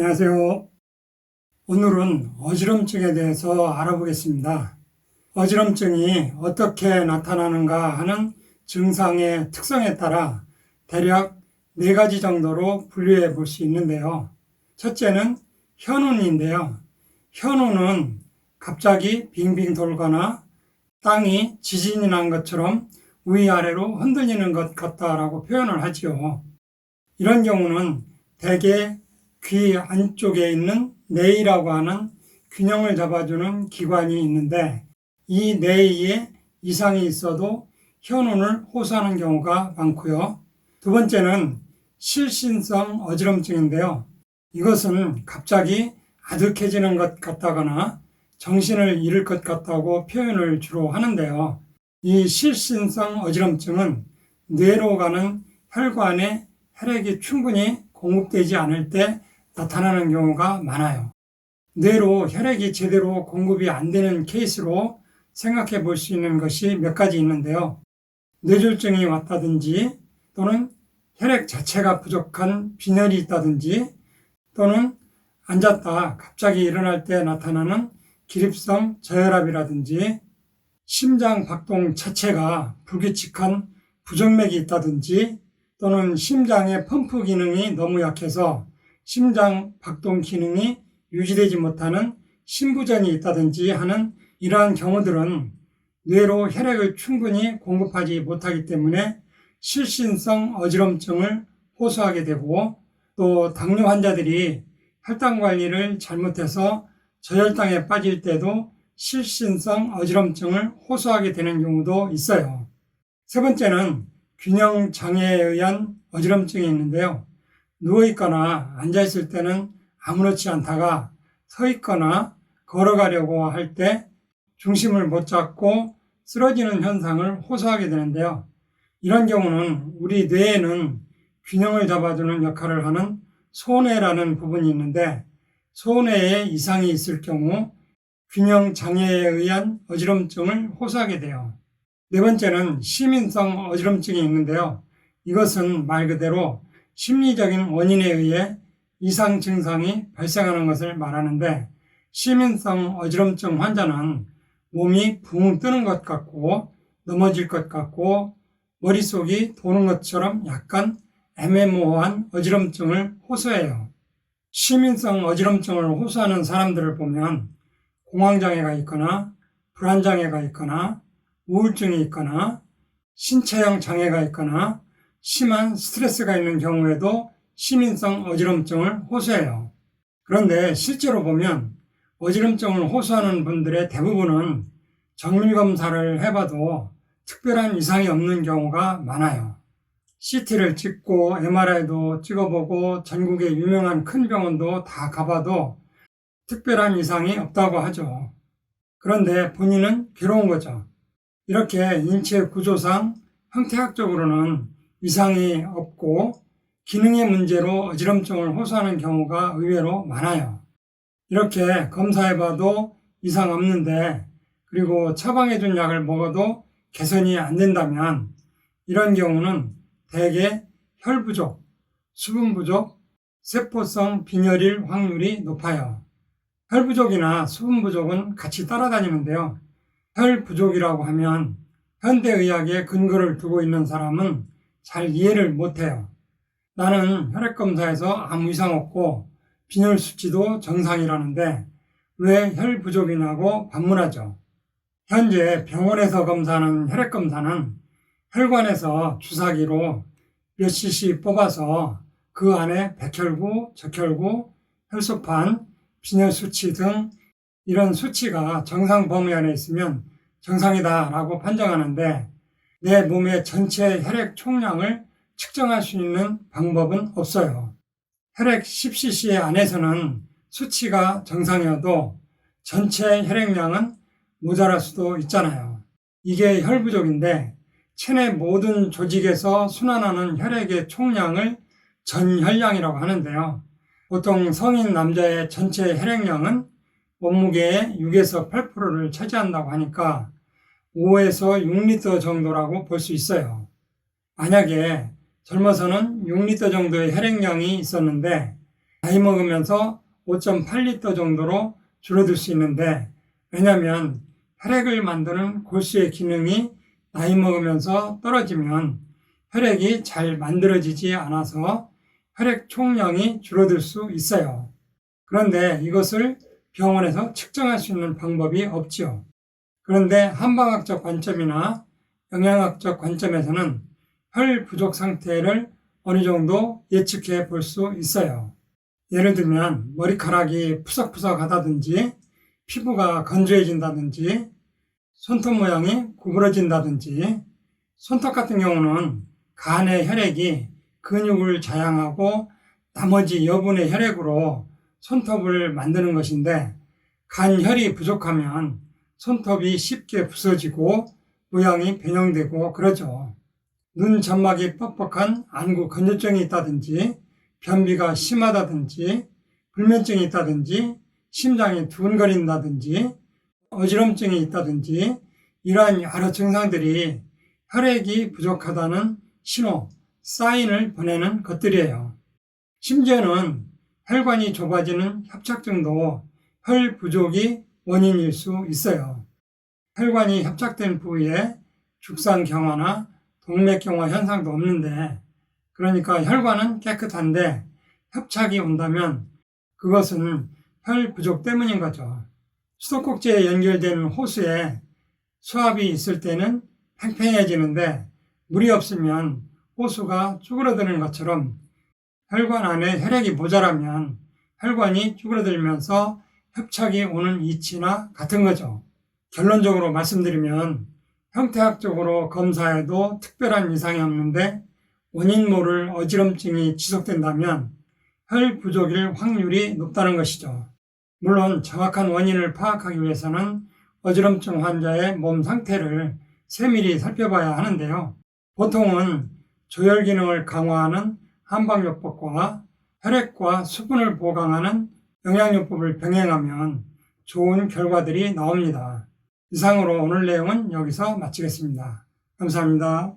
안녕하세요. 오늘은 어지럼증에 대해서 알아보겠습니다. 어지럼증이 어떻게 나타나는가 하는 증상의 특성에 따라 대략 네 가지 정도로 분류해 볼 수 있는데요. 첫째는 현운인데요. 현운은 갑자기 빙빙 돌거나 땅이 지진이 난 것처럼 위아래로 흔들리는 것 같다라고 표현을 하지요. 이런 경우는 대개 귀 안쪽에 있는 뇌이라고 하는 균형을 잡아주는 기관이 있는데 이 뇌이에 이상이 있어도 현운을 호소하는 경우가 많고요. 두 번째는 실신성 어지럼증인데요. 이것은 갑자기 아득해지는 것 같다거나 정신을 잃을 것 같다고 표현을 주로 하는데요. 이 실신성 어지럼증은 뇌로 가는 혈관에 혈액이 충분히 공급되지 않을 때 나타나는 경우가 많아요. 뇌로 혈액이 제대로 공급이 안 되는 케이스로 생각해 볼 수 있는 것이 몇 가지 있는데요. 뇌졸중이 왔다든지 또는 혈액 자체가 부족한 빈혈이 있다든지 또는 앉았다 갑자기 일어날 때 나타나는 기립성 저혈압이라든지 심장 박동 자체가 불규칙한 부정맥이 있다든지 또는 심장의 펌프 기능이 너무 약해서 심장 박동 기능이 유지되지 못하는 심부전이 있다든지 하는 이러한 경우들은 뇌로 혈액을 충분히 공급하지 못하기 때문에 실신성 어지럼증을 호소하게 되고 또 당뇨 환자들이 혈당 관리를 잘못해서 저혈당에 빠질 때도 실신성 어지럼증을 호소하게 되는 경우도 있어요. 세 번째는 균형 장애에 의한 어지럼증이 있는데요. 누워있거나 앉아있을 때는 아무렇지 않다가 서 있거나 걸어가려고 할 때 중심을 못 잡고 쓰러지는 현상을 호소하게 되는데요. 이런 경우는 우리 뇌에는 균형을 잡아주는 역할을 하는 소뇌라는 부분이 있는데 소뇌에 이상이 있을 경우 균형 장애에 의한 어지럼증을 호소하게 돼요. 네 번째는 시민성 어지럼증이 있는데요. 이것은 말 그대로 심리적인 원인에 의해 이상 증상이 발생하는 것을 말하는데 시민성 어지럼증 환자는 몸이 붕 뜨는 것 같고 넘어질 것 같고 머릿속이 도는 것처럼 약간 애매모호한 어지럼증을 호소해요. 시민성 어지럼증을 호소하는 사람들을 보면 공황장애가 있거나 불안장애가 있거나 우울증이 있거나 신체형 장애가 있거나 심한 스트레스가 있는 경우에도 시민성 어지럼증을 호소해요. 그런데 실제로 보면 어지럼증을 호소하는 분들의 대부분은 정밀검사를 해봐도 특별한 이상이 없는 경우가 많아요. CT를 찍고 MRI도 찍어보고 전국의 유명한 큰 병원도 다 가봐도 특별한 이상이 없다고 하죠. 그런데 본인은 괴로운 거죠. 이렇게 인체 구조상 형태학적으로는 이상이 없고 기능의 문제로 어지럼증을 호소하는 경우가 의외로 많아요. 이렇게 검사해봐도 이상 없는데 그리고 처방해준 약을 먹어도 개선이 안 된다면 이런 경우는 대개 혈 부족, 수분 부족, 세포성 빈혈일 확률이 높아요. 혈 부족이나 수분 부족은 같이 따라다니는데요. 혈 부족이라고 하면 현대의학에 근거를 두고 있는 사람은 잘 이해를 못해요. 나는 혈액검사에서 아무 이상 없고 빈혈 수치도 정상이라는데 왜 혈 부족이냐고 반문하죠. 현재 병원에서 검사하는 혈액검사는 혈관에서 주사기로 몇 cc 뽑아서 그 안에 백혈구, 적혈구, 혈소판, 빈혈 수치 등 이런 수치가 정상 범위 안에 있으면 정상이다라고 판정하는데 내 몸의 전체 혈액 총량을 측정할 수 있는 방법은 없어요. 혈액 10cc 안에서는 수치가 정상이어도 전체 혈액량은 모자랄 수도 있잖아요. 이게 혈부족인데 체내 모든 조직에서 순환하는 혈액의 총량을 전혈량이라고 하는데요. 보통 성인 남자의 전체 혈액량은 몸무게의 6에서 8%를 차지한다고 하니까 5에서 6리터 정도라고 볼 수 있어요. 만약에 젊어서는 6리터 정도의 혈액량이 있었는데 나이 먹으면서 5.8리터 정도로 줄어들 수 있는데 왜냐하면 혈액을 만드는 골수의 기능이 나이 먹으면서 떨어지면 혈액이 잘 만들어지지 않아서 혈액 총량이 줄어들 수 있어요. 그런데 이것을 병원에서 측정할 수 있는 방법이 없지요. 그런데 한방학적 관점이나 영양학적 관점에서는 혈 부족 상태를 어느 정도 예측해 볼 수 있어요. 예를 들면 머리카락이 푸석푸석하다든지 피부가 건조해진다든지 손톱 모양이 구부러진다든지 손톱 같은 경우는 간의 혈액이 근육을 자양하고 나머지 여분의 혈액으로 손톱을 만드는 것인데 간혈이 부족하면 손톱이 쉽게 부서지고 모양이 변형되고 그러죠. 눈 점막이 뻑뻑한 안구 건조증이 있다든지 변비가 심하다든지 불면증이 있다든지 심장이 두근거린다든지 어지럼증이 있다든지 이러한 여러 증상들이 혈액이 부족하다는 신호, 사인을 보내는 것들이에요. 심지어는 혈관이 좁아지는 협착증도 혈 부족이 원인일 수 있어요. 혈관이 협착된 부위에 죽상 경화나 동맥 경화 현상도 없는데 그러니까 혈관은 깨끗한데 협착이 온다면 그것은 혈 부족 때문인 거죠. 수도꼭지에 연결된 호수에 수압이 있을 때는 팽팽해지는데 물이 없으면 호수가 쭈그러드는 것처럼 혈관 안에 혈액이 모자라면 혈관이 쭈그러들면서 협착이 오는 이치나 같은 거죠. 결론적으로 말씀드리면 형태학적으로 검사해도 특별한 이상이 없는데 원인 모를 어지럼증이 지속된다면 혈 부족일 확률이 높다는 것이죠. 물론 정확한 원인을 파악하기 위해서는 어지럼증 환자의 몸 상태를 세밀히 살펴봐야 하는데요. 보통은 조혈 기능을 강화하는 한방요법과 혈액과 수분을 보강하는 영양요법을 병행하면 좋은 결과들이 나옵니다. 이상으로 오늘 내용은 여기서 마치겠습니다. 감사합니다.